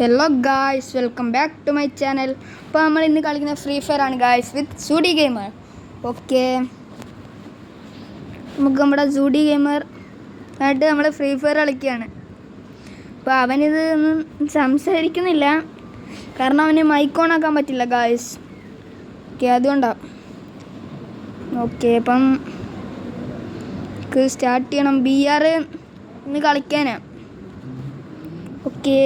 Hello guys welcome back to my channel അപ്പോൾ നമ്മൾ ഇന്ന് കളിക്കുന്ന ഫ്രീ ഫയർ ആണ് ഗായ്സ് വിത്ത് സൂഡി ഗെയിമർ ഓക്കെ നമുക്ക് നമ്മുടെ സൂഡി ഗെയിമർ ആയിട്ട് നമ്മൾ ഫ്രീ ഫയർ കളിക്കുകയാണ്. അപ്പോൾ അവനിത് ഒന്നും സംസാരിക്കുന്നില്ല. കാരണം അവന് മൈക്ക് ഓൺ ആക്കാൻ പറ്റില്ല ഗായ്സ് ഓക്കെ അതുകൊണ്ടാണ് ഓക്കെ അപ്പം നമുക്ക് സ്റ്റാർട്ട് ചെയ്യണം. ബി ആർ ഇന്ന് കളിക്കാനാണ് ഓക്കെ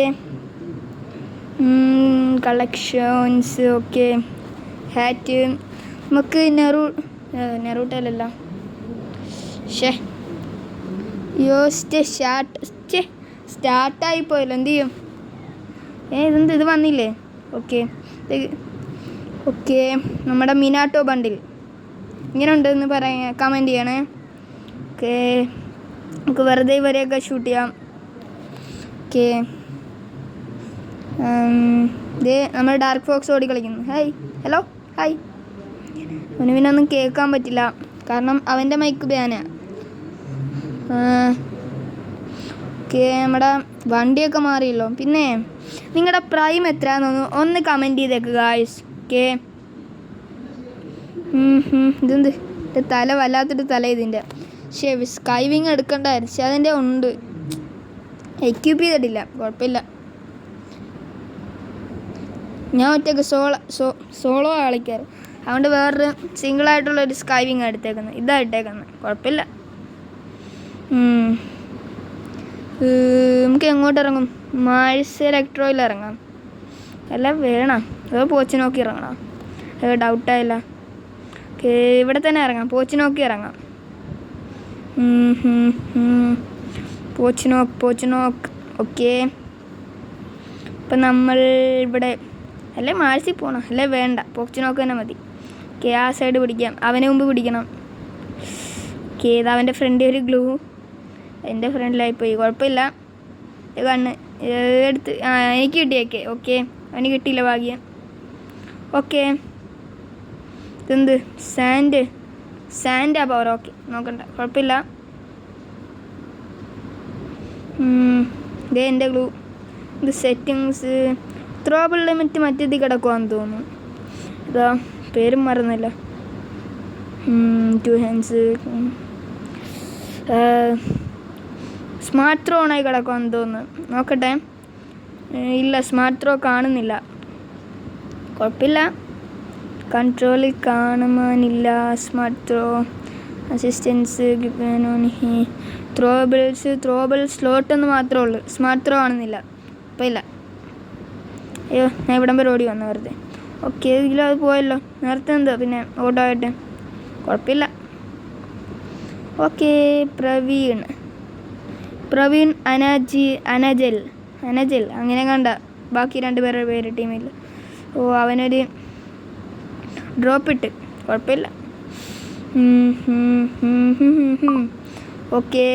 കളക്ഷൻസ് ഓക്കെ ഹാറ്റ് നമുക്ക് നെറു നെറൂട്ടല്ല ഷേ യോസ്റ്റ് ഷാർട്ട് സ്റ്റാർട്ട് സ്റ്റേ സ്റ്റാർട്ടായി പോയല്ലോ എന്ത് ചെയ്യും? ഏ ഇതെന്ത് ഇത് വന്നില്ലേ? ഓക്കെ. ഓക്കെ. നമ്മുടെ മിനാട്ടോ ബണ്ടിൽ ഇങ്ങനെ ഉണ്ടെന്ന് പറയാ കമന്റ് ചെയ്യണേ. ഓക്കെ. നമുക്ക് വെറുതെ ഇവരെയൊക്കെ ഷൂട്ട് ചെയ്യാം. ഓക്കെ. ഇത് നമ്മൾ ഡാർക്ക് ഫോക്സ് ഓടി കളിക്കുന്നു. ഹായ് ഹലോ ഹായ് അവന് പിന്നെ ഒന്നും കേൾക്കാൻ പറ്റില്ല. കാരണം അവന്റെ മൈക്ക് ബാനാണ് ഓക്കെ നമ്മുടെ വണ്ടിയൊക്കെ മാറിയല്ലോ. പിന്നെ നിങ്ങളുടെ പ്രൈം എത്രയാണെന്ന് ഒന്ന് കമന്റ് ചെയ്തേക്ക് ഗായ്സ് ഓക്കെ ഇതെന്ത്? എന്റെ തല വല്ലാത്തൊരു തല ഇതിന്റെ. പക്ഷേ സ്കൈവിങ് എടുക്കണ്ടായിരുന്നു. പക്ഷെ അതിന്റെ ഉണ്ട്. എക്യൂപ്പ് ചെയ്തിട്ടില്ല. കുഴപ്പമില്ല. ഞാൻ ഒറ്റയ്ക്ക് സോളോ സോ സോളോ കളിക്കാറ്. അതുകൊണ്ട് വേറൊരു സിംഗിളായിട്ടുള്ള ഒരു സ്കൈവിങ് എടുത്തേക്കുന്നത്. ഇതാ ഇട്ടേക്കുന്നത്. കുഴപ്പമില്ല. നമുക്ക് എങ്ങോട്ട് ഇറങ്ങും? മാഴ്സ് ഇലക്ട്രോയിൽ ഇറങ്ങാം. അല്ല വേണം? അതോ പോച്ച് നോക്കി ഇറങ്ങണം? അത് ഡൗട്ടായില്ല ഓക്കെ ഇവിടെ തന്നെ ഇറങ്ങാം. പോച്ച് നോക്കി ഇറങ്ങാം. പോച്ച് നോക്ക് പോച്ച് നോക്ക്. ഓക്കെ. ഇപ്പം നമ്മൾ ഇവിടെ അല്ലേ മാഴ്സി പോകണം അല്ലേ വേണ്ട. പോച്ച് നോക്ക് തന്നെ മതി. കെ ആ സൈഡ് പിടിക്കാം. അവനെ മുമ്പ് പിടിക്കണം. കേതാവന്റെ ഫ്രണ്ട് ഒരു ഗ്ലൂ എന്റെ ഫ്രണ്ടിലായിപ്പോയി കുഴപ്പമില്ല. കണ്ണ്. എടുത്ത്. ആ എനിക്ക് കിട്ടിയേക്കെ. ഓക്കെ. അവന് കിട്ടിയില്ല ഭാഗ്യം. ഓക്കെ. ഇതെന്ത്? സാൻഡ്. സാൻഡ് ആ പവർ ഓക്കെ. നോക്കണ്ട. കുഴപ്പമില്ല. ഇതേ എന്റെ ഗ്ലൂ ഇത് സെറ്റിങ്സ് ത്രോബിൾ ലിമിറ്റ് മറ്റേത് കിടക്കുവാന്ന് തോന്നുന്നു. ഇതാ പേരും മറന്നില്ല. ടു ഹാൻഡ്സ് സ്മാർട്ട് ത്രോ ഓണായി കിടക്കുവാന്ന് തോന്നുന്നു. നോക്കട്ടെ. ഇല്ല സ്മാർട്ട് ത്രോ കാണുന്നില്ല. കുഴപ്പമില്ല. കൺട്രോളിൽ കാണുവാനില്ല smart throw assistance throwables throwable slot എന്ന് മാത്രമേ ഉള്ളൂ. സ്മാർട്ട് ത്രോ കാണുന്നില്ല. കുഴപ്പമില്ല. അയ്യോ ഞാൻ ഇവിടം വരെ ഓടി വന്നു വെറുതെ. ഓക്കെ ഇതിലും അത് പോയല്ലോ. നേരത്തെ എന്തോ പിന്നെ ഓട്ടോ ആയിട്ട് കുഴപ്പമില്ല. ഓക്കെ പ്രവീൺ. പ്രവീൺ അനാജി അനജൽ. അനജൽ അങ്ങനെ കണ്ട. ബാക്കി രണ്ട് പേരുടെ പേര് ടീമിൽ ഓ അവനൊരു ഡ്രോപ്പ് ഇട്ട്. കുഴപ്പമില്ല. ഓക്കെ.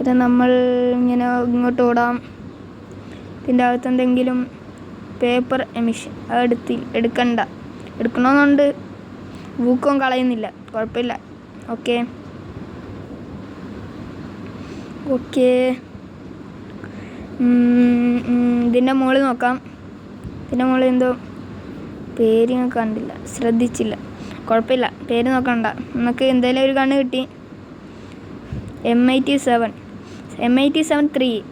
അത് നമ്മൾ ഇങ്ങനെ ഇങ്ങോട്ട് ഓടാം. ഇതിന്റെ അകത്ത് എന്തെങ്കിലും പേപ്പർ എമിഷൻ അത് എടുത്തി എടുക്കണ്ട. എടുക്കണമെന്നുണ്ട് ബുക്കും കളയുന്നില്ല. കുഴപ്പമില്ല. ഓക്കെ. ഓക്കെ. ഇതിന്റെ മുകളിൽ നോക്കാം. ഇതിന്റെ മുകളിൽ എന്തോ പേര് ഞാൻ കണ്ടില്ല. ശ്രദ്ധിച്ചില്ല. കുഴപ്പമില്ല. പേര് നോക്കണ്ട. നമുക്ക് എന്തായാലും ഒരു കണ്ണ് കിട്ടി. M I T seven M I T seven three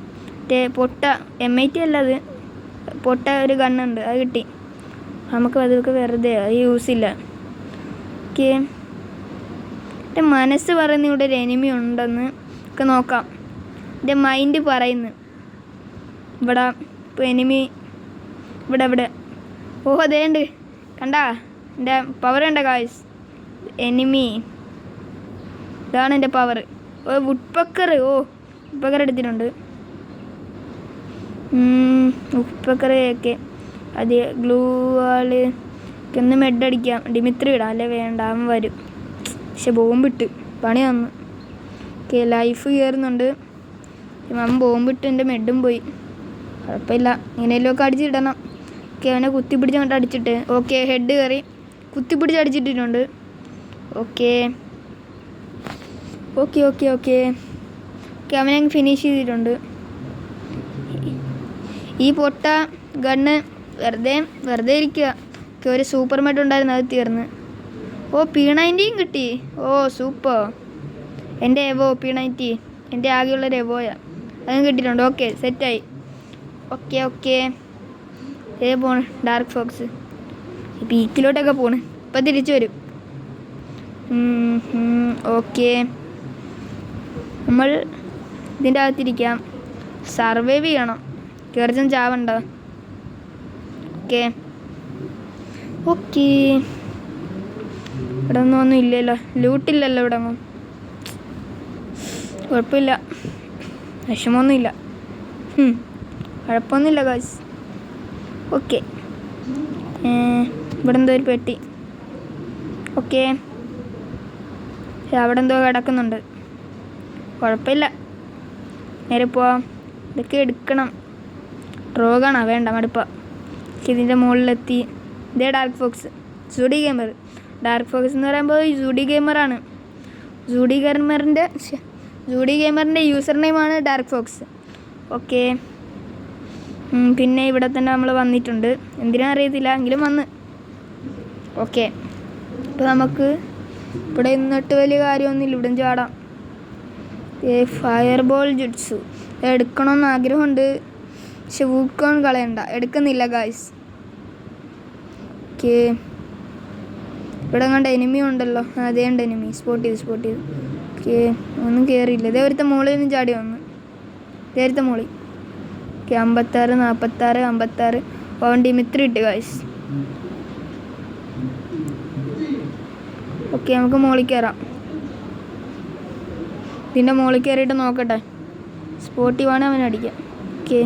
മറ്റേ പൊട്ട എം ഐ ടി അല്ല അത്. പൊട്ട ഒരു ഗണ്ണുണ്ട് അത് കിട്ടി. നമുക്ക് അതൊക്കെ വെറുതെ അത് യൂസ് ഇല്ല. ഓക്കെ. എന്റെ മനസ്സ് പറയുന്ന ഇവിടെ ഒരു എനിമി ഉണ്ടെന്ന് ഒക്കെ നോക്കാം. എന്റെ മൈൻഡ് പറയുന്നു. ഇവിടെ ഇപ്പോൾ എനിമി ഇവിടെ ഇവിടെ. ഓ അതേണ്ട് കണ്ടാ? എന്റെ പവർ ഉണ്ട് കായ്സ് എനിമി ഇതാണ് എന്റെ പവർ ഓ വുഡ്പക്കർ ഓ വുഡ്പക്കർ എടുത്തിട്ടുണ്ട്. ഉപ്പക്കർ ഒക്കെ അത് ഗ്ലൂ ആൾ ഒന്ന് മെഡ് അടിക്കാം. ഡിമിത്രി ഇടാം. അല്ലേ? വേണ്ട വരും. പക്ഷെ ബോംബിട്ട്. പണി തന്നു. ഓക്കെ ലൈഫ് കയറുന്നുണ്ട് അവൻ ബോംബിട്ട് എന്റെ മെഡും പോയി. കുഴപ്പമില്ല. ഇങ്ങനെയെല്ലാം അടിച്ചിടണം ഓക്കെ അവനെ കുത്തിപ്പിടിച്ച് അങ്ങോട്ട് അടിച്ചിട്ട്. ഓക്കെ ഹെഡ് കയറി. കുത്തിപ്പിടിച്ച് അടിച്ചിട്ടിട്ടുണ്ട്. Okay. Okay okay okay. Okay അവനെ ഫിനിഷ് ചെയ്തിട്ടുണ്ട്. ഈ പൊട്ട ഗണ്ണ് വെറുതെ വെറുതെ ഇരിക്കുക. ഒക്കെ ഒരു സൂപ്പർ മെഡ് ഉണ്ടായിരുന്നു അത് തീർന്ന്. ഓ പി കിട്ടി. ഓ സൂപ്പർ എന്റെ എവോ പി നയന്റി എന്റെ ആകെയുള്ള എവോയാ അതും കിട്ടിയിട്ടുണ്ട്. ഓക്കെ സെറ്റായി ഓക്കെ ഓക്കെ ഏ പോണ് ഡാർക്ക് ഫോക്സ് പീക്കിലോട്ടൊക്കെ പോണ്. ഇപ്പം തിരിച്ചു വരും. ഓക്കെ നമ്മൾ ഇതിന്റെ അകത്തിരിക്കാം. സർവൈവ് ചെയ്യണം. കയറിച്ചും ചാവണ്ട ഓക്കെ. ഓക്കെ. ഇവിടെ ഒന്നും ഒന്നും ഇല്ലല്ലോ. ലൂട്ടില്ലല്ലോ ഇവിടെ ഒന്നും. കുഴപ്പമില്ല. വിഷമമൊന്നുമില്ല. കുഴപ്പമൊന്നുമില്ല കാശ് ഓക്കെ. ഇവിടെ എന്തോ ഒരു പെട്ടി. ഓക്കെ. അവിടെ എന്തോ കിടക്കുന്നുണ്ട്. കുഴപ്പമില്ല. നേരെ പോവാം. ഇതൊക്കെ എടുക്കണം. റോഗാണോ വേണ്ട മടുപ്പ. ഇതിന്റെ മുകളിലെത്തി. ഇതേ dark fox Judy gamer dark fox എന്ന് പറയുമ്പോൾ ജൂഡി ഗെയിമറാണ് ജൂഡി ഗെയിമറിന്റെ ജൂഡി ഗെയിമറിന്റെ യൂസർ നെയിമാണ് ഡാർക്ക് ഫോക്സ് ഓക്കെ പിന്നെ ഇവിടെ തന്നെ നമ്മൾ വന്നിട്ടുണ്ട്. എന്തിനാ അറിയത്തില്ല എങ്കിലും വന്ന്. ഓക്കെ ഇപ്പോൾ നമുക്ക് ഇവിടെ നിന്നിട്ട് വലിയ കാര്യമൊന്നുമില്ല. ഇവിടെ ചാടാം. ഫയർ ബോൾ ജുഡ്സു എടുക്കണമെന്ന് ആഗ്രഹമുണ്ട്. പക്ഷെ വൂക്കോൺ കളയണ്ട. എടുക്കുന്നില്ല ഗായ്സ് ഓക്കെ ഇവിടെ കണ്ട എനിമി ഉണ്ടല്ലോ. അതേ ഉണ്ട് എനിമി സ്പോട്ട് ചെയ്ത് സ്പോട്ട് ചെയ്ത്. ഓക്കെ ഒന്നും കയറിയില്ല ഇതേ ഒരുത്ത മുകളിൽ നിന്ന് ചാടി വന്നു. ഇതേ ഒരുത്ത മുകളിൽ ഓക്കെ അമ്പത്താറ് നാൽപ്പത്താറ് അമ്പത്താറ്. പവൻ ടീം ഇത്ര ഇട്ട് ഗായ്സ് ഓക്കെ നമുക്ക് മുകളിൽ കയറാം ഇതിന്റെ മുകളിൽ കയറിയിട്ട് നോക്കട്ടെ. സ്പോട്ടി വേണേൽ അവൻ അടിക്കാം ഓക്കെ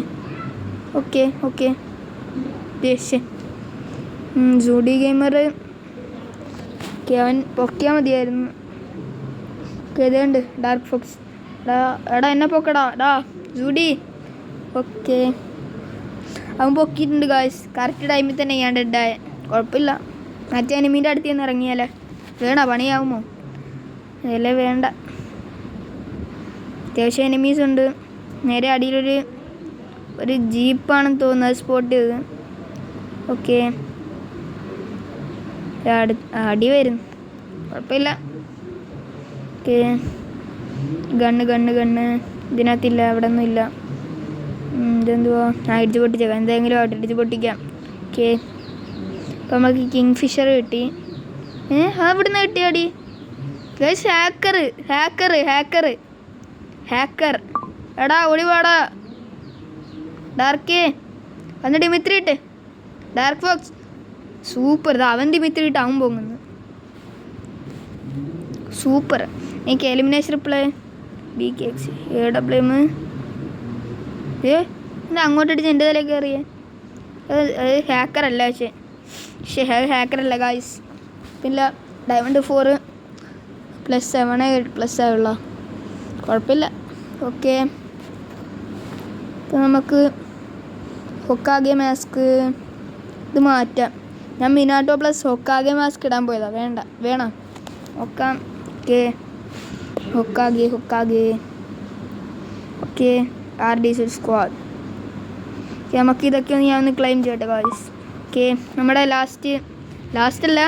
ഓക്കെ ഓക്കെ. ദേഷ്യം. ജൂഡി ഗെയിമർ ഓക്കെ അവൻ പൊക്കിയാൽ മതിയായിരുന്നു. ഓക്കെ ഇതുണ്ട് ഡാർക്ക് ഫോക്സ്. എടാ എടാ എന്നെ പൊക്കടാ. ഡാ ജൂഡി. ഓക്കെ. അവൻ പൊക്കിയിട്ടുണ്ട് ഗായ്സ് കറക്റ്റ് ടൈമിൽ തന്നെ ഞാൻ ഡെഡായ കുഴപ്പമില്ല മറ്റേ എനിമീന്റെ അടുത്ത് നിന്ന് ഇറങ്ങിയാലേ. വേണ? പണിയാവുമോ? അതല്ലേ വേണ്ട. അത്യാവശ്യം എനിമീസ് ഉണ്ട്. നേരെ അടിയിലൊരു ഒരു ജീപ്പാണെന്ന് തോന്നുന്നത് സ്പോട്ട് ചെയ്ത് ഓക്കെ അടി വരുന്നു കുഴപ്പമില്ല. Okay gun gun gun. ഇതിനകത്തില്ല അവിടെ ഒന്നും ഇല്ല ഇതെന്തുവാ? ആ ഇടിച്ച് പൊട്ടിച്ചേക്കാം. എന്തെങ്കിലും ആവട്ടെ ഇടിച്ച് പൊട്ടിക്കാം. ഓക്കെ അപ്പോൾ നമുക്ക് കിങ് ഫിഷർ കിട്ടി. ഏ കിട്ടിയാടി? അടി ഹാക്കർ ഹാക്കർ ഹാക്കർ ഹാക്കർ. എടാ ഓടി വാടാ. ഡാർക്കേ. വന്ന് ഡിമിത്രി ഇട്ട്. Dark fox. സൂപ്പർ. ഇത് അവൻ ഡിമിത്രി ഇട്ട് അവൻ പോകുന്നത് സൂപ്പർ. എനിക്ക് elimination reply B K X A W M ഏ? എന്താ അങ്ങോട്ട് അടിച്ച് എന്റെ തലയിൽ കയറിയേ. അത് ഹാക്കർ അല്ല പക്ഷേ. പക്ഷേ ഹാക്കർ അല്ല ഗായ്സ് പിന്നെ ഡയമണ്ട് ഫോറ് പ്ലസ് സെവനേ പ്ലസ് ആയുള്ള. കുഴപ്പമില്ല. ഓക്കെ ഇപ്പം നമുക്ക് ഹൊക്കാഗെ മാസ്ക് ഇത് മാറ്റാം. ഞാൻ മിനാട്ടോ പ്ലസ് ഹൊക്കാഗെ മാസ്ക് ഇടാൻ പോയതാ. വേണ്ട വേണം. ഒക്കാം okay Hokage Hokage okay R D C squad. Okay നമുക്ക് ഇതൊക്കെ ഒന്ന് ഞാൻ ഒന്ന് ക്ലെയിം ചെയ്യട്ടെ ഗായ്സ് ഓക്കെ നമ്മുടെ ലാസ്റ്റ് ലാസ്റ്റ് അല്ല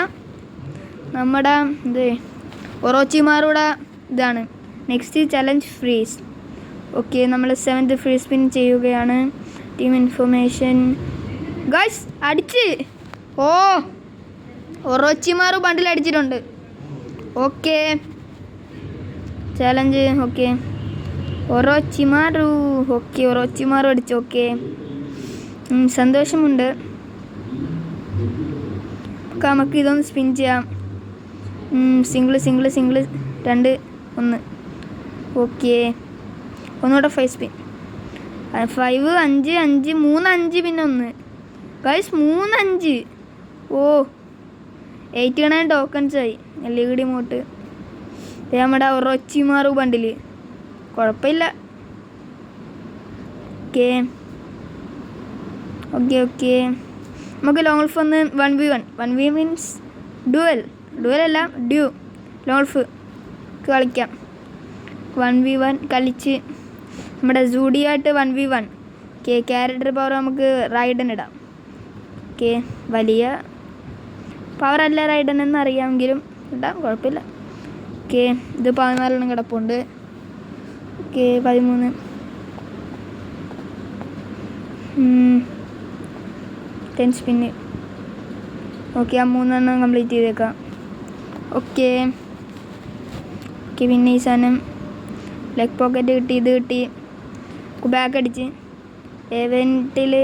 നമ്മുടെ ഇത് ഒറോച്ചിമാരുടെ ഇതാണ്. നെക്സ്റ്റ് ചലഞ്ച് ഫ്രീസ് ഓക്കെ നമ്മൾ സെവൻത്ത് ഫ്രീ സ്പിൻ ചെയ്യുകയാണ്. ടീം ഇൻഫർമേഷൻ ഗൈസ് അടിച്ച്. ഓ ഒറോച്ചിമാറും ബണ്ടിൽ അടിച്ചിട്ടുണ്ട്. Okay challenge okay Orochimaru okay Orochimaru അടിച്ചു ഓക്കെ സന്തോഷമുണ്ട്. നമുക്ക് ഇതൊന്ന് സ്പിൻ ചെയ്യാം. സിംഗിൾ സിംഗിൾ സിംഗിൾ രണ്ട് ഒന്ന്. ഓക്കെ ഒന്നുകൂടെ ഫൈവ് സ്പിൻ ഫൈവ് അഞ്ച് അഞ്ച് മൂന്ന് അഞ്ച് പിന്നെ ഒന്ന്. ഗൈസ് മൂന്ന് അഞ്ച്. ഓ എയ്റ്റ് നയൻ ടോക്കൺസ് ആയി. എൽ ഇ മോട്ട് നമ്മുടെ ഒറൊച്ചിമാറു ബണ്ടിൽ കുഴപ്പമില്ല ഓക്കെ ഓക്കെ ഓക്കെ നമുക്ക് ലോങ് ഓൾഫ് ഒന്ന് one v one one v means duel duel അല്ല ഡ്യൂ ലോങ് ലോൾഫ് കളിക്കാം. വൺ വി വൺ കളിച്ച്. നമ്മുടെ ജൂഡിയായിട്ട് one v one okay character power നമുക്ക് റൈഡൻ ഇടാം. ഓക്കെ വലിയ പവർ അല്ല റൈഡൻ എന്ന് അറിയാമെങ്കിലും ഇടാം കുഴപ്പമില്ല. ഓക്കെ ഇത് പതിനാലെണ്ണം കിടപ്പുണ്ട്. ഓക്കെ പതിമൂന്ന്. ടെൻ സ്പിന്ന് ഓക്കെ ആ മൂന്നെണ്ണം കംപ്ലീറ്റ് ചെയ്തേക്കാം. ഓക്കെ ഓക്കെ പിന്നെ ഈ സാധനം ലെഗ് പോക്കറ്റ് കിട്ടി ഇത് കിട്ടി. ബാക്ക് അടിച്ച്. എവന്റിൽ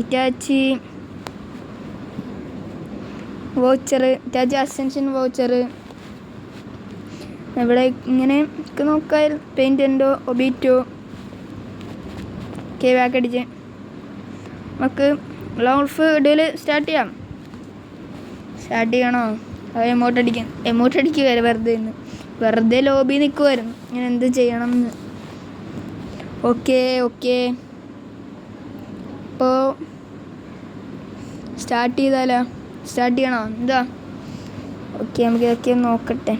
Itachi voucher Itachi ascension voucher ഇവിടെ ഇങ്ങനെ നോക്കാൻ പെയിന്റെന്റോ ഒബീറ്റോ കെ ബാക്ക് അടിച്ച്. നമുക്ക് ലോൾഫ് ഇടയിൽ സ്റ്റാർട്ട് ചെയ്യാം. സ്റ്റാർട്ട് ചെയ്യണോ? അത് എമൗണ്ട് അടിക്കാൻ? എമൗണ്ട് അടിക്കുക വെറുതെ ഇന്ന്? വെറുതെ ലോബി നിൽക്കുമായിരുന്നു ഞാൻ എന്ത് ചെയ്യണം എന്ന് ഓക്കെ ഓക്കെ ഇപ്പോൾ സ്റ്റാർട്ട് ചെയ്താലോ? സ്റ്റാർട്ട് ചെയ്യണോ? എന്താ? ഓക്കെ നമുക്ക് ഇതൊക്കെ നോക്കട്ടെ.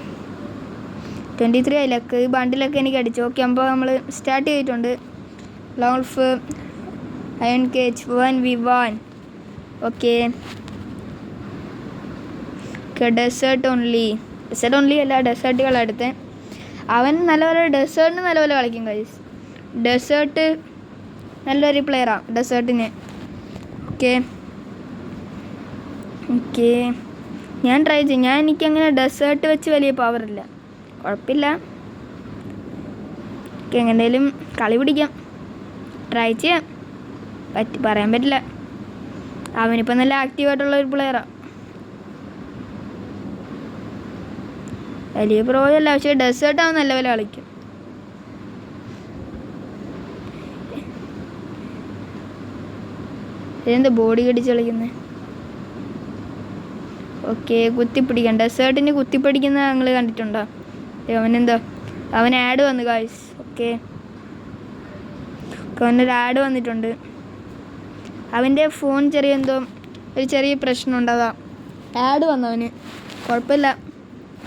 ട്വന്റി ത്രീ ആയില്ലൊക്കെ ഈ ബണ്ടിലൊക്കെ എനിക്ക് അടിച്ചു. ഓക്കെ അപ്പോൾ നമ്മൾ സ്റ്റാർട്ട് ചെയ്തിട്ടുണ്ട്. Lone wolf iron cage one v okay desert only desert only അല്ല ഡെസേർട്ടുകൾ എടുത്ത്. അവൻ നല്ലപോലെ ഡെസേർട്ടിന് നല്ലപോലെ കളിക്കും കൈസ് ഡെസേർട്ട് നല്ലൊരു പ്ലെയറാണ് ഡെസേർട്ടിന്. ഓക്കെ. ഓക്കെ. ഞാൻ ട്രൈ ചെയ്യും. ഞാൻ എനിക്കങ്ങനെ ഡെസേർട്ട് വെച്ച് വലിയ പവറില്ല കുഴപ്പമില്ല. ഓക്കെ എങ്ങനെയും കളി പിടിക്കാം. ട്രൈ ചെയ്യാം. പറ്റി പറയാൻ പറ്റില്ല. അവനിപ്പോൾ നല്ല ആക്റ്റീവായിട്ടുള്ള ഒരു പ്ലെയറാണ് വലിയ പ്രോയല്ല പക്ഷേ ഡെസേർട്ട് അവൻ നല്ല പോലെ കളിക്കും. ഇതെന്താ ബോഡി കടിച്ച് കളിക്കുന്നത് ഓക്കെ കുത്തിപ്പിടിക്കാം ഡെസേർട്ടിന് കുത്തിപ്പിടിക്കുന്ന നിങ്ങൾ കണ്ടിട്ടുണ്ടോ? അവനെന്തോ അവൻ ആഡ് വന്നു ഗായ്സ് ഓക്കെ അവനൊരു ആഡ് വന്നിട്ടുണ്ട്. അവന്റെ ഫോൺ ചെറിയ എന്തോ ഒരു ചെറിയ പ്രശ്നം അതാ. ആഡ് വന്നവന് കുഴപ്പമില്ല.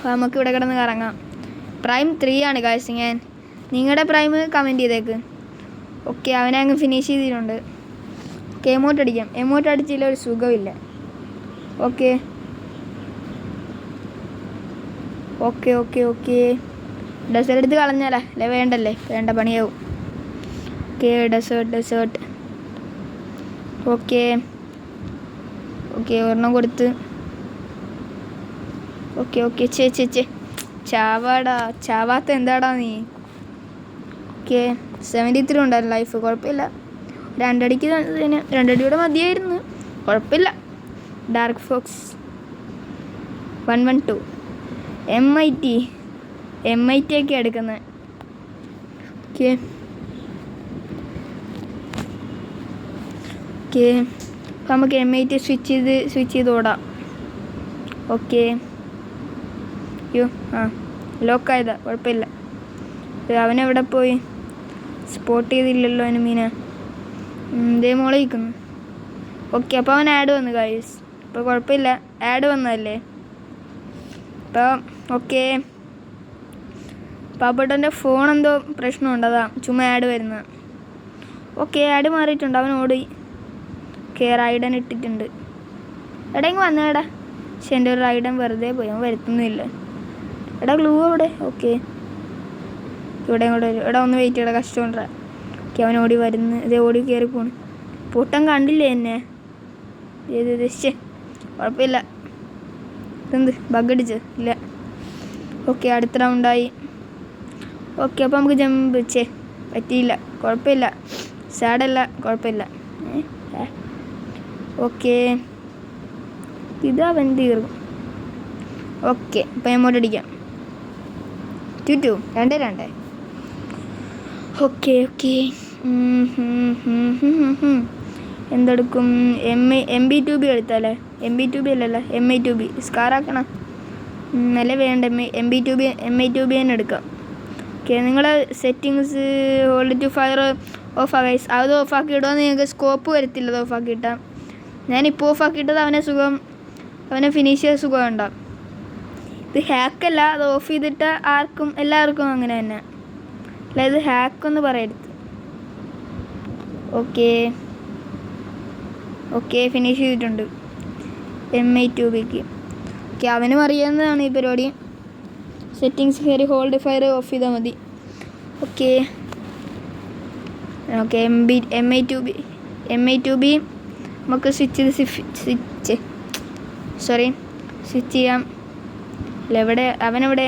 നമുക്ക് ഇവിടെ കിടന്ന് കറങ്ങാം. പ്രൈം ത്രീ ആണ് കാഴ്ച ഞാൻ നിങ്ങളുടെ പ്രൈം കമന്റ് ചെയ്തേക്ക്. ഓക്കെ അവനെ അങ്ങ് ഫിനിഷ് ചെയ്തിട്ടുണ്ട്. ഓക്കെ എമോട്ട് അടിക്കാം. എമോട്ട് അടിച്ചില്ല ഒരു സുഖമില്ല okay okay okay okay desert എടുത്ത് കളഞ്ഞാലേ. അല്ലേ വേണ്ടല്ലേ? വേണ്ട പണിയാവും. Okay desert desert okay okay ഒരെണ്ണം കൊടുത്ത്. Okay okay. ചേ ചേ ചേ ചാവാടാ. ചാവാത്ത എന്താടാ നീ? ഓക്കെ. സെവന്റി ത്രീ ഉണ്ടായിരുന്നു ലൈഫ് കുഴപ്പമില്ല. രണ്ടടിക്ക് തന്നെ. രണ്ടടിയുടെ മതിയായിരുന്നു. കുഴപ്പമില്ല. Dark fox one one two M I T M I T ഒക്കെ എടുക്കുന്നത് ഓക്കെ. ഓക്കെ. നമുക്ക് എം ഐ ടി സ്വിച്ച് ചെയ്ത് സ്വിച്ച് ചെയ്ത് ഓടാം. ഓക്കെ. അയ്യോ ആ ലോക്കായതാ കുഴപ്പമില്ല. അവനെവിടെ പോയി? സ്പോട്ട് ചെയ്തില്ലല്ലോ അവന് മീന. ഇതേ മോളെ നിൽക്കുന്നു ഓക്കെ അപ്പോൾ അവൻ ആഡ് വന്നു ഗൈസ് അപ്പോൾ കുഴപ്പമില്ല. ആഡ് വന്നതല്ലേ? അപ്പോൾ ഓക്കെ. പാപ്പട്ടന്റെ ഫോൺ എന്തോ പ്രശ്നമുണ്ട് അതാ ചുമ്മാ ആഡ് വരുന്നത്. ഓക്കെ ആഡ് മാറിയിട്ടുണ്ട് അവൻ ഓടി. ഓക്കെ റൈഡൻ ഇട്ടിട്ടുണ്ട്. എടാ ഇങ്ങ് വന്നേടാ. പക്ഷെ എന്റെ ഒരു റൈഡൻ വെറുതെ പോയി അവൻ വരുത്തുന്നില്ല. എടാ ഗ്ലൂ അവിടെ ഓക്കെ ഇവിടെ ഇങ്ങോട്ട് വരും എടാ ഒന്ന് വെയിറ്റ് ചെയ്യടാ കഷ്ടമുണ്ടാ ഓക്കെ അവൻ ഓടി വരുന്നു. ഇതേ ഓടി കയറി പോണ്. പൊട്ടൻ കണ്ടില്ലേ എന്നെ? ഏത് കുഴപ്പമില്ല. ഇതെന്ത്? ബഗ് അടിച്ച്? ഇല്ല. ഓക്കെ അടുത്ത റൗണ്ടായി ഓക്കെ അപ്പോൾ നമുക്ക് ജമ്പ് ചേ പറ്റിയില്ല. കുഴപ്പമില്ല. സാഡല്ല കുഴപ്പമില്ല. ഓക്കെ ഇതാ വെന്ത് തീർന്നു. ഓക്കെ അപ്പോൾ ഞാൻ അടിക്കാം. ടു ടു രണ്ട് രണ്ട്. Okay okay. എന്തെടുക്കും? M A M B two B എടുത്താലേ? എം ബി ടു ബി അല്ലല്ലോ. എം ഐ ടു ബി സ്കാറാക്കണം നല്ല വേണ്ട? M M B two B M I two B തന്നെ എടുക്കാം. ഓക്കെ നിങ്ങൾ settings hold to fire off ആകൈസ് അത് ഓഫാക്കി ഇടുമെന്ന് നിങ്ങൾക്ക് സ്കോപ്പ് വരത്തില്ല. അത് ഓഫാക്കി ഇട്ടാൽ ഞാനിപ്പോൾ ഓഫാക്കി ഇട്ടത് അവനെ സുഖം അവനെ ഫിനിഷ് ചെയ്ത സുഖം ഉണ്ടാവും. ഇത് ഹാക്കല്ല അത് ഓഫ് ചെയ്തിട്ട് ആർക്കും എല്ലാവർക്കും അങ്ങനെ തന്നെ. അല്ല ഇത് ഹാക്കൊന്ന് പറയരുത്. ഓക്കെ ഓക്കെ ഫിനിഷ് ചെയ്തിട്ടുണ്ട്. എം ഐ ടു ബിക്ക് ഓക്കെ അവനും അറിയാവുന്നതാണ് ഈ പരിപാടി. സെറ്റിങ്സ് കയറി ഹോൾഡ് ഫയർ ഓഫ് ചെയ്താൽ മതി. Okay okay M B M I two B M I two B നമുക്ക് സ്വിച്ച് ചെയ്ത് സ്വിച്ച് സോറി സ്വിച്ച് ചെയ്യാം. അല്ല എവിടെ? അവനെവിടെ?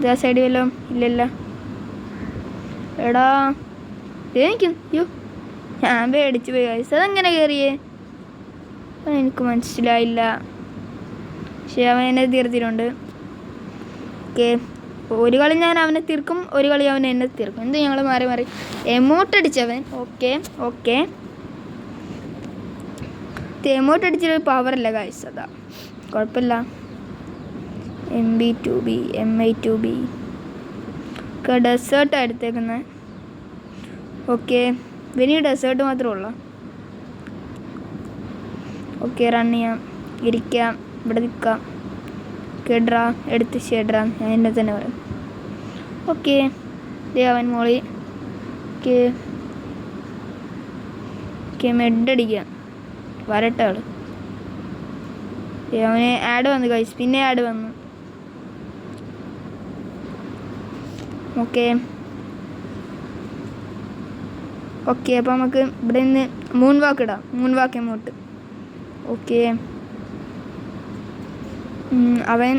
ഇതാ സൈഡ് വല്ലതും ഇല്ലല്ലോ. എടാ എനിക്ക് അയ്യോ ഞാൻ പേടിച്ച് പോയി. guys. അതെങ്ങനെ കയറിയേ എനിക്ക് മനസ്സിലായില്ല. പക്ഷേ അവൻ എന്നെ തീർത്തിട്ടുണ്ട് ഓക്കെ ഒരു കളി ഞാൻ അവനെ തീർക്കും ഒരു കളി അവൻ എന്നെ തീർക്കും. എന്ത് ഞങ്ങൾ മാറി മാറി? എമോട്ടടിച്ചവൻ ഓക്കെ ഓക്കെ. എമൗണ്ട് അടിച്ചൊരു പവറല്ല കാഴ്ച അതാ. കുഴപ്പമില്ല. M B two B M I two B ഒക്കെ ഡെസേർട്ടാണ് എടുത്തേക്കുന്നത് ഓക്കെ ഇവന് ഡെസേർട്ട് മാത്രമേ ഉള്ളൂ? ഓക്കെ റൺ ചെയ്യാം. ഇരിക്കാം. ഇവിടെ നിൽക്കാം. കേഡ്രാ എടുത്ത് ചേട്രാ ഞാൻ എന്നെ തന്നെ പറയും. ഓക്കെ ദേവൻ മോളി. ഓക്കെ ഓക്കെ മെഡടിക്കാം വരട്ടെ അവൾ അവന് ആഡ് വന്നു കഴിച്ചു പിന്നെ ആഡ് വന്നു. ഓക്കെ. ഓക്കെ അപ്പോൾ നമുക്ക് ഇവിടെ നിന്ന് മൂൺ വാക്ക് ഇടാം മൂൺ വാക്ക് എമൗട്ട് ഓക്കെ അവൻ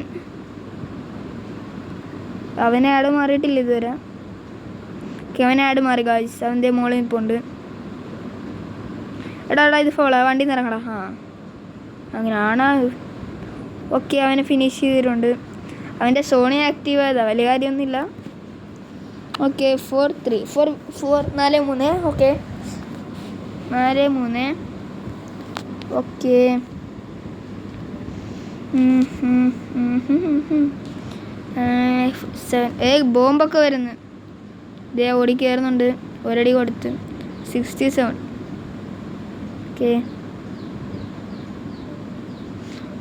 അവൻ ആഡ് മാറിയിട്ടില്ല ഇതുവരെ. ഓക്കെ അവൻ ആഡ് മാറി കാഴ്ച അവന്റെ മോളിൽ നിൽപ്പുണ്ട് എടാ എടാ ഇത് ഫോളോ വണ്ടി നിറങ്ങടാ ആ അങ്ങനെയാണോ ഓക്കെ അവനെ ഫിനിഷ് ചെയ്തിട്ടുണ്ട്. അവന്റെ സോണി ആക്റ്റീവ് ആയതാണ് വലിയ കാര്യമൊന്നുമില്ല. Okay four three four four നാല് മൂന്ന്. ഓക്കെ നാല് മൂന്ന്. ഓക്കെ സെവൻ ഏ ബോംബൊക്കെ വരുന്നു. ഇതേ ഓടി കയറുന്നുണ്ട് ഒരടി കൊടുത്ത്. Sixty seven okay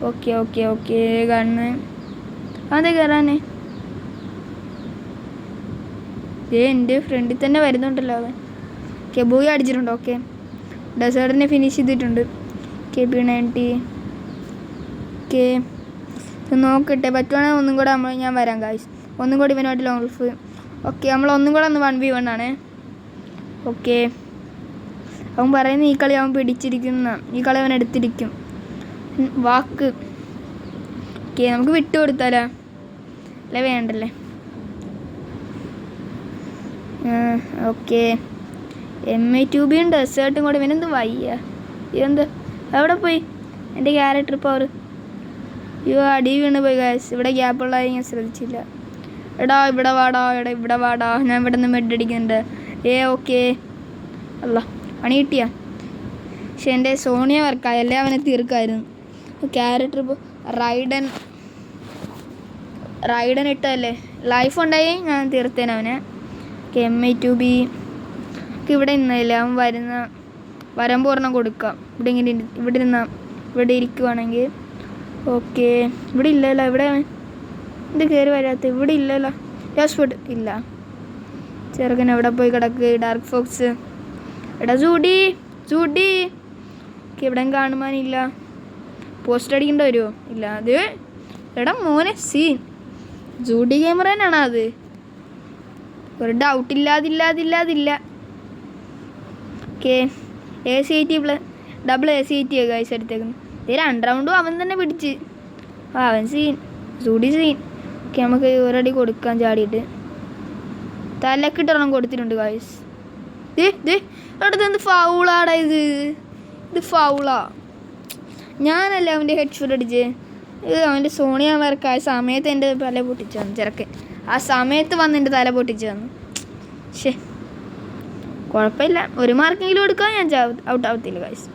okay okay okay കണ്ണ്. അതെ കയറാനേ ദേ എന്റെ ഫ്രണ്ടിൽ തന്നെ വരുന്നുണ്ടല്ലോ അവൻ. കെബൂയി ബൂയി അടിച്ചിട്ടുണ്ട്? ഓക്കെ. ഡെസേർട്ടിനെ ഫിനിഷ് ചെയ്തിട്ടുണ്ട്. കെ ബി നയന്റി ഓക്കെ നോക്കട്ടെ പറ്റുവാണെങ്കിൽ ഒന്നും കൂടെ നമ്മൾ ഞാൻ വരാം കാശ് ഒന്നും കൂടി ഇവനുമായിട്ട് ലോങ് ഗൾഫ് ഓക്കെ നമ്മൾ ഒന്നും കൂടെ ഒന്ന് വൺ ബി വൺ ആണ്. ഓക്കെ. അവൻ പറയുന്നത് ഈ കളി അവൻ പിടിച്ചിരിക്കുന്ന. ഈ കളി അവൻ എടുത്തിരിക്കും. വാക്ക്. ഓക്കെ നമുക്ക് വിട്ടു കൊടുത്താലോ അല്ല വേണ്ടല്ലേ? ഓക്കെ. എം ഐ ട്യൂബിയും ഡെസേർട്ടും കൂടെ. ഇവനെന്ത് വയ്യ? ഇതെന്ത്? എവിടെ പോയി? എന്റെ ക്യാരക്ടർ പവർ അയ്യോ അടി വീണ് പോയി ഗാസ് ഇവിടെ ഗ്യാപ്പുള്ളതായി ഞാൻ ശ്രദ്ധിച്ചില്ല. എടാ ഇവിടെ വാടാ എടാ ഇവിടെ വാടാ. ഞാൻ ഇവിടെ നിന്ന് മെഡ് അടിക്കുന്നുണ്ട്. ഏ ഓക്കെ. അല്ല പണി കിട്ടിയാ? പക്ഷെ എന്റെ സോണിയ വർക്കായല്ലേ അവനെ തീർക്കായിരുന്നു. ക്യാരക്ടർ ഇപ്പോൾ റൈഡൻ റൈഡൻ ഇട്ടല്ലേ ലൈഫ് ഉണ്ടായി ഞാൻ തീർത്തേനെ അവനെ. എം ഐ ടു ബി ഇവിടെ ഇന്നില്ല അവൻ വരുന്ന വരമ്പ് ഒരെണ്ണം കൊടുക്കാം ഇവിടെ ഇങ്ങനെ ഇവിടെ ഇരുന്ന ഇവിടെ ഇരിക്കുവാണെങ്കിൽ ഓക്കെ ഇവിടെ ഇല്ലല്ലോ ഇവിടെ ഇത് കയറി വരാത്ത ഇവിടെ ഇല്ലല്ലോ. ജാസ്ഫുഡ് ഇല്ല. ചെറുക്കൻ എവിടെ പോയി കിടക്കുക ഡാർക്ക് ഫോക്സ് എടാ ചൂടി ചൂടി ഓക്കെ ഇവിടെ കാണുമാനില്ല പോസ്റ്റ് അടിക്കേണ്ടി വരുമോ ഇല്ല അത് എടാ മോനെ സീൻ. ജൂഡി ക്യാമറ തന്നെയാണോ അത്? ഒരു doubt ഇല്ലാതില്ലാതില്ലാതില്ല. Okay A C I T double A C I T guys എടുത്തേക്കുന്നു. ഇത് രണ്ട് റൗണ്ടും അവൻ തന്നെ പിടിച്ച്. അവൻ സീൻ സൂടി സീൻ ഓക്കെ നമുക്ക് ഒരടി കൊടുക്കാൻ ചാടിയിട്ട്. തലക്കിട്ടൊരെണ്ണം കൊടുത്തിട്ടുണ്ട് ഗൈസ് അടുത്ത് എന്ത് ഫൗളാടാ ഇത്. ഇത് ഫൗളാ ഞാനല്ല അവന്റെ ഹെഡ് ഷോട്ട് അടിച്ച്? ഇത് അവന്റെ സോണിയ വർക്കായ സമയത്ത് എന്റെ പല പൊട്ടിച്ചു തന്നു ചെറുക്കൻ ആ സമയത്ത് വന്ന് എന്റെ തല പൊട്ടിച്ചു തന്നു ശേ കുഴപ്പമില്ല. ഒരു മാർക്കെങ്കിലും എടുക്കാൻ ഞാൻ ഔട്ട് ആവത്തില്ല കാശ്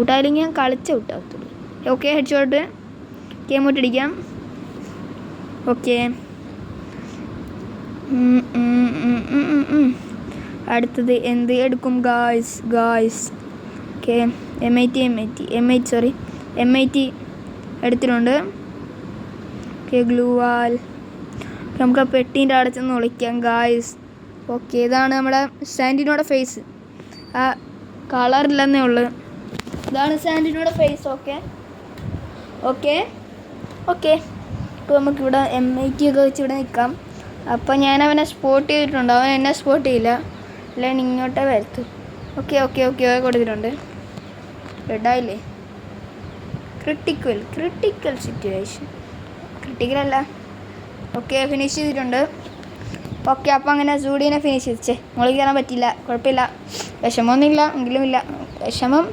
ഔട്ടായില്ലെങ്കിൽ ഞാൻ കളിച്ച് out ആവത്തുള്ളൂ. Okay head shot game okay അടുത്തത് എന്ത് എടുക്കും guys guys okay M I T M I T M I sorry M I T എടുത്തിട്ടുണ്ട്. ഓക്കെ ഗ്ലൂവാൽ നമുക്ക് ആ പെട്ടീന്റെ അവിടെ ഒളിക്കാം ഗായ്സ് ഓക്കെ ഇതാണ് നമ്മുടെ സാൻഡിനോടെ ഫേസ് ആ കളറില്ലെന്നേ ഉള്ളു. ഇതാണ് സാൻഡിനോടെ ഫേസ് ഓക്കെ ഓക്കെ ഓക്കെ ഇപ്പോൾ നമുക്കിവിടെ എം ഐ ടി ഒക്കെ വെച്ച് ഇവിടെ നിൽക്കാം. അപ്പോൾ ഞാൻ അവനെ സ്പോട്ട് ചെയ്തിട്ടുണ്ട്. അവൻ എന്നെ സ്പോട്ട് ചെയ്യില്ല. അല്ലെങ്കിൽ ഇങ്ങോട്ടേ വരത്തു. ഓക്കെ ഓക്കെ ഓക്കെ കൊടുത്തിട്ടുണ്ട്. റെഡായില്ലേ ക്രിട്ടിക്കൽ ക്രിട്ടിക്കൽ സിറ്റുവേഷൻ ക്രിട്ടിക്കൽ അല്ല ഓക്കെ ഫിനിഷ് ചെയ്തിട്ടുണ്ട്. ഓക്കെ അപ്പോൾ അങ്ങനെ സൂഡിനെ ഫിനിഷ് ചെയ്തിച്ചേ. മുകളിൽ കയറാൻ പറ്റില്ല കുഴപ്പമില്ല. വിഷമമൊന്നുമില്ല. എങ്കിലും ഇല്ല വിഷമം.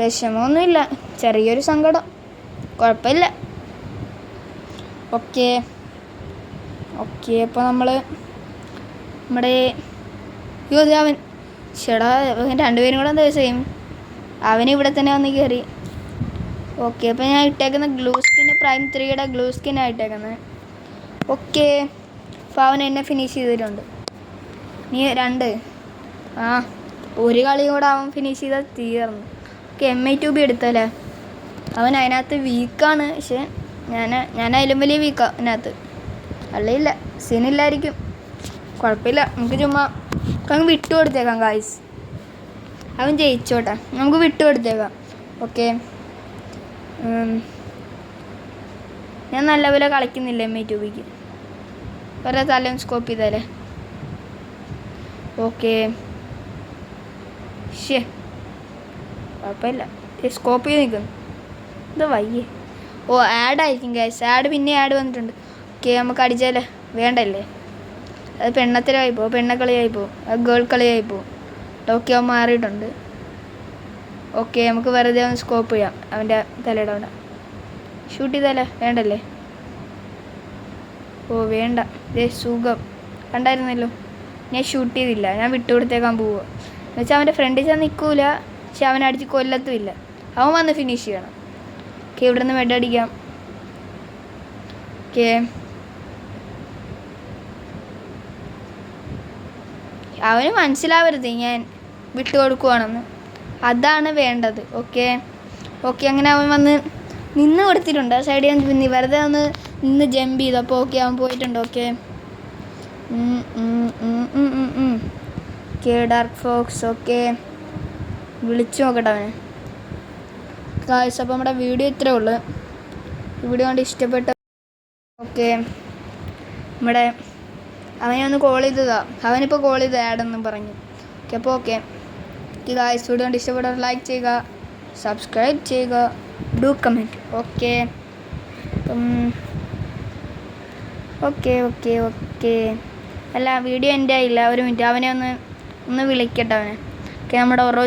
വിഷമമൊന്നുമില്ല. ചെറിയൊരു സങ്കടം. കുഴപ്പമില്ല. ഓക്കെ ഓക്കെ അപ്പോൾ നമ്മൾ നമ്മുടെ അയ്യോ അവൻ ചേടാ രണ്ടുപേരും കൂടെ എന്താ ചെയ്യും അവൻ ഇവിടെ തന്നെ വന്ന് കയറി ഓക്കെ അപ്പോൾ ഞാൻ ഇട്ടേക്കുന്ന ഗ്ലൂ സ്കിന് പ്രൈം ത്രീയുടെ ഗ്ലൂ സ്കിൻ ആയിട്ടേക്കുന്നത് ഓക്കെ. അപ്പോൾ അവൻ എന്നെ ഫിനിഷ് ചെയ്തിട്ടുണ്ട്. നീ രണ്ട്. ആ ഒരു കളി കൂടെ അവൻ ഫിനിഷ് ചെയ്താൽ തീർന്നു. Okay M I two B എടുത്തല്ലേ? അവൻ അതിനകത്ത് വീക്കാണ് പക്ഷെ ഞാൻ ഞാൻ അതിലും വലിയ വീക്കാണ് അതിനകത്ത്. അല്ലില്ല സീനില്ലായിരിക്കും കുഴപ്പമില്ല നമുക്ക് ചുമ്മാ അങ്ങ് വിട്ടു കൊടുത്തേക്കാം കായ്സ് അവൻ ജയിച്ചോട്ടെ. നമുക്ക് വിട്ടു കൊടുത്തേക്കാം. ഓക്കെ. ഞാൻ നല്ലപോലെ കളിക്കുന്നില്ല എം ഐ ടു ബിക്ക് വേറെ തലയും സ്കോപ്പ് ചെയ്താലേ. ഓക്കെ ഷേ കുഴപ്പമില്ല. സ്കോപ്പ് ചെയ്ത് നിൽക്കുന്നു. ഇത് വയ്യേ. ഓ ആഡ് ആയിരിക്കും ഗ്യാസ് ആഡ് പിന്നെ ആഡ് വന്നിട്ടുണ്ട്. ഓക്കെ നമുക്ക് അടിച്ചാലേ. വേണ്ടല്ലേ? അത് പെണ്ണത്തിലായി പോകും പെണ്ണക്കളിയായി പോകും അത് ഗേൾ കളിയായി പോകും ടോക്കിയോ മാറിയിട്ടുണ്ട്. ഓക്കെ നമുക്ക് വെറുതെ ഒന്ന് സ്കോപ്പ് ചെയ്യാം. അവന്റെ തലയുടെ അവിടെ ഷൂട്ട് ചെയ്താലേ? വേണ്ടല്ലേ? ഓ വേണ്ട. ദേ സുഖം. കണ്ടായിരുന്നല്ലോ? ഞാൻ ഷൂട്ട് ചെയ്തില്ല. ഞാൻ വിട്ടുകൊടുത്തേക്കാൻ പോവുക എന്നുവെച്ചാൽ അവന്റെ ഫ്രണ്ടിൽ ചെന്ന് നിൽക്കൂല പക്ഷെ അവൻ അടിച്ച് കൊല്ലത്തുമില്ല അവൻ വന്ന് ഫിനിഷ് ചെയ്യണം. ഓക്കെ ഇവിടെ നിന്ന് മെഡടിക്കാം ഓക്കെ. അവന് മനസ്സിലാവരുത് ഞാൻ വിട്ടുകൊടുക്കുവാണെന്ന് അതാണ് വേണ്ടത്. ഓക്കെ. ഓക്കെ അങ്ങനെ അവൻ വന്ന് നിന്ന് കൊടുത്തിട്ടുണ്ട്. സൈഡിൽ നിന്ന് പിന്നെ വെറുതെ ഒന്ന് നിന്ന് ജമ്പ് ചെയ്തു. അപ്പോൾ ഓക്കെ അവൻ പോയിട്ടുണ്ട്. Okay K dark fox okay വിളിച്ചു നോക്കട്ടെ അവനെ. കാഴ്ച അപ്പോൾ നമ്മുടെ വീഡിയോ ഇത്രേ ഉള്ളൂ. വീഡിയോ കൊണ്ട് ഇഷ്ടപ്പെട്ട ഓക്കെ നമ്മുടെ അവനെ ഒന്ന് കോൾ ചെയ്തതാ. അവനിപ്പോൾ കോൾ ചെയ്ത ആഡെന്നും പറഞ്ഞു. ഓക്കെ അപ്പോൾ ഓക്കെ ഗായ്സ് വീഡിയോ കൊണ്ട് ഇഷ്ടപ്പെട്ടവർ ലൈക്ക് ചെയ്യുക. സബ്സ്ക്രൈബ് ചെയ്യുക. Do comment okay okay okay okay അല്ല വീഡിയോ എന്റെ ആയില്ല. ഒരു മിനിറ്റ് അവനെ ഒന്ന് ഒന്ന് വിളിക്കട്ടെ അവനെ. ഓക്കെ നമ്മുടെ ഒറോ